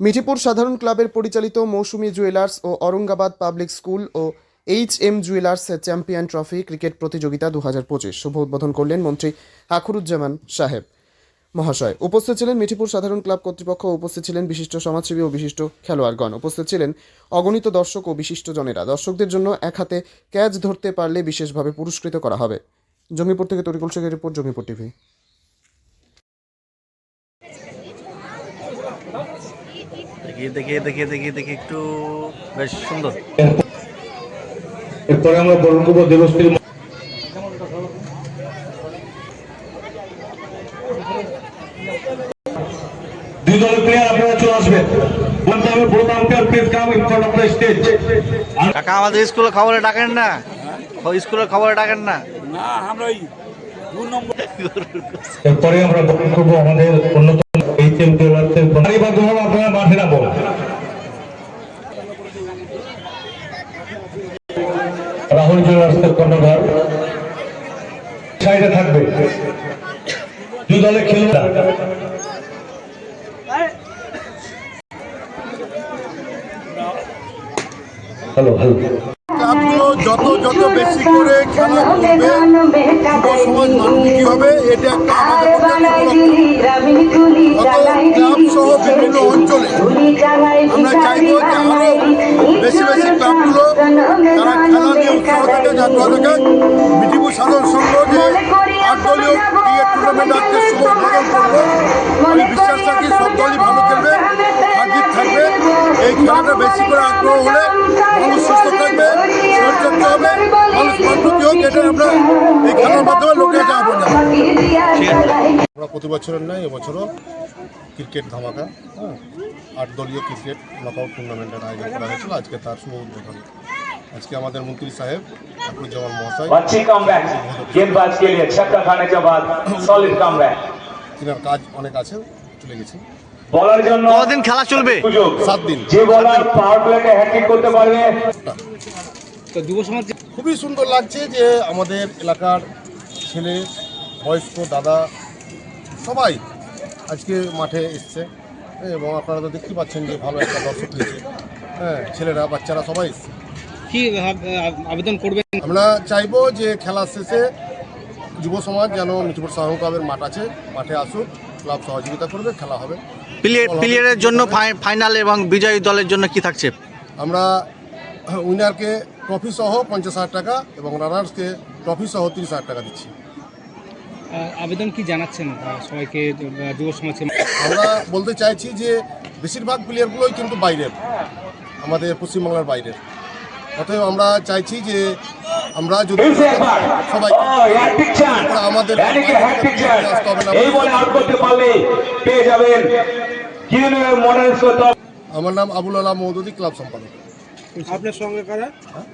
মিঠিপুর সাধারণ ক্লাবের পরিচালিত মৌসুমী জুয়েলার্স ও অরঙ্গাবাদ পাবলিক স্কুল ও H M jewellers champion trophy cricket প্রতিযোগিতা দু হাজার পঁচিশ। শুভ উদ্বোধন করলেন মন্ত্রী আখরুজ্জামান সাহেব। মহাশয়, উপস্থিত ছিলেন মিঠিপুর সাধারণ ক্লাব কর্তৃপক্ষ, উপস্থিত ছিলেন বিশিষ্ট সমাজসেবী ও বিশিষ্ট খেলোয়াড়গণ, উপস্থিত ছিলেন অগণিত দর্শক ও বিশিষ্ট জনেরা দর্শকদের জন্য এক হাতে ক্যাচ ধরতে পারলে বিশেষভাবে পুরস্কৃত করা হবে। জঙ্গিপুর থেকে তরিকুল শেখের রিপোর্ট, জঙ্গিপুর টিভি। দেখিয়ে দেখিয়ে দেখিয়ে দেখিয়ে দেখি একটু বেশ সুন্দর। এরপরে আমরা বরঙ্গব দেবশ্রী দুই দলের প্লেয়ার আপনারা চলে আসবেন। কাকা আমাদের স্কুলে খবরে ডাকেন না। ও স্কুলের খবরে ডাকেন না। এরপরে আমরা বরণ করব আমাদের অন্যতম সারিবদ্ধভাবে আপনারা মাঠে রাহুল জুয়েলার্সের কর্ণধার। সাইডে থাকবে। দুই দলে খেলবে। Hello hello. যত যত বেশি করে খেলা করবে যুব সমাজ হবে এটা একটা ক্লাব সহ বিভিন্ন অঞ্চলে আমরা চাইব যে আরও বেশি বেশি ক্লাবগুলো তারা খেলা নিয়ে উৎসাহ থেকে জাগ্রহ থেকে। মিঠিপুর সাধারণ সংঘ যে আট দলীয় ক্রিকেট টুর্নামেন্ট আজকে শুভ উদ্বোধন করল আমি বিশ্বাস রাখি সব দলই এই খেলাটা বেশি করে আগ্রহ হলে মানুষ সুস্থ থাকবে শরীরচর্চা হবে মানুষ মজবুতি হোক এটা আমরা এই খেলার মাধ্যমে লোকের যাব না। আমরা প্রতি বছরের নয় এবছরও ক্রিকেট ধামাকা হ্যাঁ আট দলীয় ক্রিকেট নকআউট টুর্নামেন্টের আয়োজন করা হয়েছিল আজকে তার শুভ উদ্বোধন। আজকে আমাদের মন্ত্রী সাহেব আকরুজ্জামান মহাশয় তিনার কাজ অনেক আছে চলে গেছে। বলার জন্য কদিন খেলা চলবে? সুযোগ। সাত দিন। যে বলার পাওয়ার হ্যাট্রিক করতে পারবে। খুবই সুন্দর লাগছে যে আমাদের এলাকার ছেলে বয়স্ক দাদা সবাই আজকে মাঠে এসছে। এবং আপনারা তো দেখতে পাচ্ছেন যে ভালো একটা দর্শক হয়েছে। হ্যাঁ ছেলেরা বাচ্চারা সবাই এসছে। কি আবেদন করবেন? আমরা চাইব যে খেলা শেষে যুব সমাজ যেন মিঠুপুর সাহু ক্লাবের মাঠ আছে মাঠে আসুক ক্লাব সহযোগিতা করবে খেলা হবে। প্লেয়ারের জন্য ফাই- ফাইনাল এবং বিজয়ী দলের জন্য কি থাকছে? আমরা উইনারকে ট্রফি সহ পঞ্চাশ হাজার টাকা এবং রানার্সকে ট্রফি সহ তিরিশ হাজার টাকা দিচ্ছি। আবেদন কি জানাচ্ছেন সবাইকে যুব সমাজকে? আমরা বলতে চাইছি যে বেশিরভাগ প্লেয়ারগুলোই কিন্তু বাইরের আমাদের পশ্চিমবাংলার বাইরের। অতএব আমরা চাইছি যে আমরা যদি সবাই আমাদের আমার নাম আবুল আলাম মৌদুদি ক্লাব সম্পাদক। হ্যাঁ?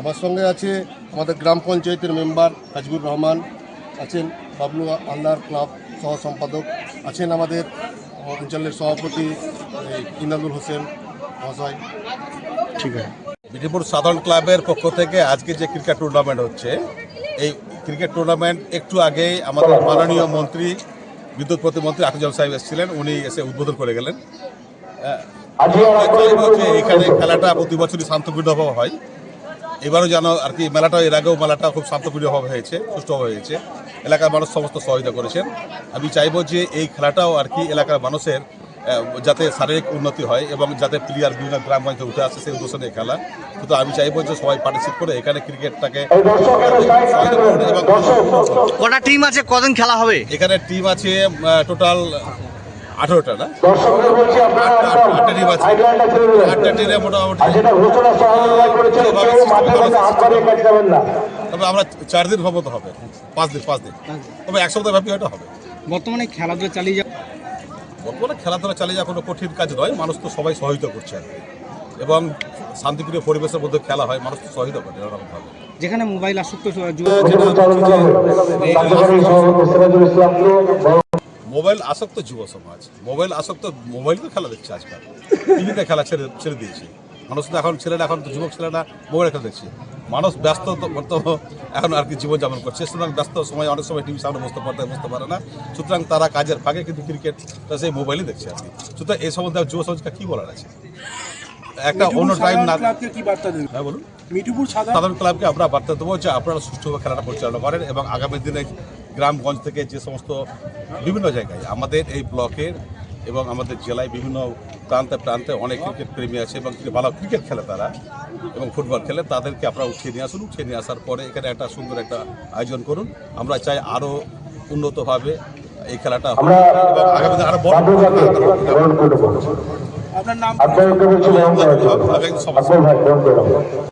আমার সঙ্গে আছে আমাদের গ্রাম পঞ্চায়েতের মেম্বার হাজিবুর রহমান আছেন বাবলু আল্লাহর ক্লাব সহ সম্পাদক আছেন আমাদের অঞ্চলের সভাপতি ইন্দুল হোসেন মহাশয়। ঠিক আছে। মিঠিপুর সাধারণ ক্লাবের পক্ষ থেকে আজকে যে ক্রিকেট টুর্নামেন্ট হচ্ছে এই ক্রিকেট টুর্নামেন্ট একটু আগেই আমাদের মাননীয় মন্ত্রী বিদ্যুৎ প্রতিমন্ত্রী আকুজাল সাহেব এসেছিলেন উনি এসে উদ্বোধন করে গেলেন। এখানে খেলাটা প্রতি বছরই শান্তপূর্ণভাবে হয়। এবারও যেন আর কি মেলাটা এর আগেও মেলাটা খুব শান্তপূর্ণভাবে হয়েছে সুষ্ঠুভাবে হয়েছে। এলাকার মানুষ সমস্ত সহযোগিতা করেছেন। আমি চাইব যে এই খেলাটাও আর কি এলাকার মানুষের যাতে শারীরিক উন্নতি হয় এবং যাতে প্লেয়ার বিভিন্ন গ্রাম পঞ্চায়েত উঠে আসে সেই উদ্দেশ্যে নিয়ে খেলা। কিন্তু আমি চাইব যে সবাই পার্টিসিপেট করে এখানে ক্রিকেটটাকে কটা টিম আছে? কদিন খেলা হবে? এখানে টিম আছে টোটাল আঠেরোটা না? আটটা- টিম আছে। আটটা টিমে মোটামুটি তবে আমরা চার দিন হব তো হবে পাঁচ দিন পাঁচ দিন। তবে এক সপ্তাহ ব্যাপী হয়তো হবে। বর্তমানে খেলাধুলা চালিয়ে বর্তমানে খেলাধুলা চালিয়ে যাওয়া কোনো কঠিন কাজ নয় মানুষ তো সবাই সহযোগিতা করছে এবং শান্তিপ্রিয় পরিবেশের মধ্যে খেলা হয় মানুষ তো সহযোগিতা করে এরকমভাবে যেখানে মোবাইল আসক্ত মোবাইল আসক্ত যুব সমাজ মোবাইল আসক্ত মোবাইল তো খেলা দেখছে আজকাল। টিভিতে খেলা ছেড়ে ছেড়ে দিয়েছে। মানুষ তো এখন ছেলেরা এখন তো যুবক ছেলেরা মোবাইল খেলা দেখছে। মানুষ ব্যস্ত এখন আর কি জীবনযাপন করছে। সুতরাং ব্যস্ত সময় অনেক সময় টিভি সামনে বসতে পারতে বসতে পারে না। সুতরাং তারা কাজের ফাঁকে কিন্তু ক্রিকেটটা সেই মোবাইলে দেখছে আর কি। সুতরাং এই সম্বন্ধে যুব সমাজকে কী বলার আছে? একটা অন্য টাইম না কি বার্তা দেবেন? হ্যাঁ বলুন। মিঠুপুর সাধারণ ক্লাবকে আমরা বার্তা দেবো যে আপনারা সুষ্ঠুভাবে খেলাটা পরিচালনা করেন এবং আগামী দিনে গ্রামগঞ্জ থেকে যে সমস্ত বিভিন্ন জায়গায় আমাদের এই ব্লকের এবং আমাদের জেলায় বিভিন্ন প্রান্তে প্রান্তে অনেক ক্রিকেট প্রেমী আছে এবং ভালো ক্রিকেট খেলে তারা এবং ফুটবল খেলে তাদেরকে আপনারা উঠিয়ে নিয়ে আসুন। উঠিয়ে নিয়ে আসার পরে এখানে একটা সুন্দর একটা আয়োজন করুন। আমরা চাই আরও উন্নতভাবে এই খেলাটা এবং আগামী দিনে আরও বড় আপনার নাম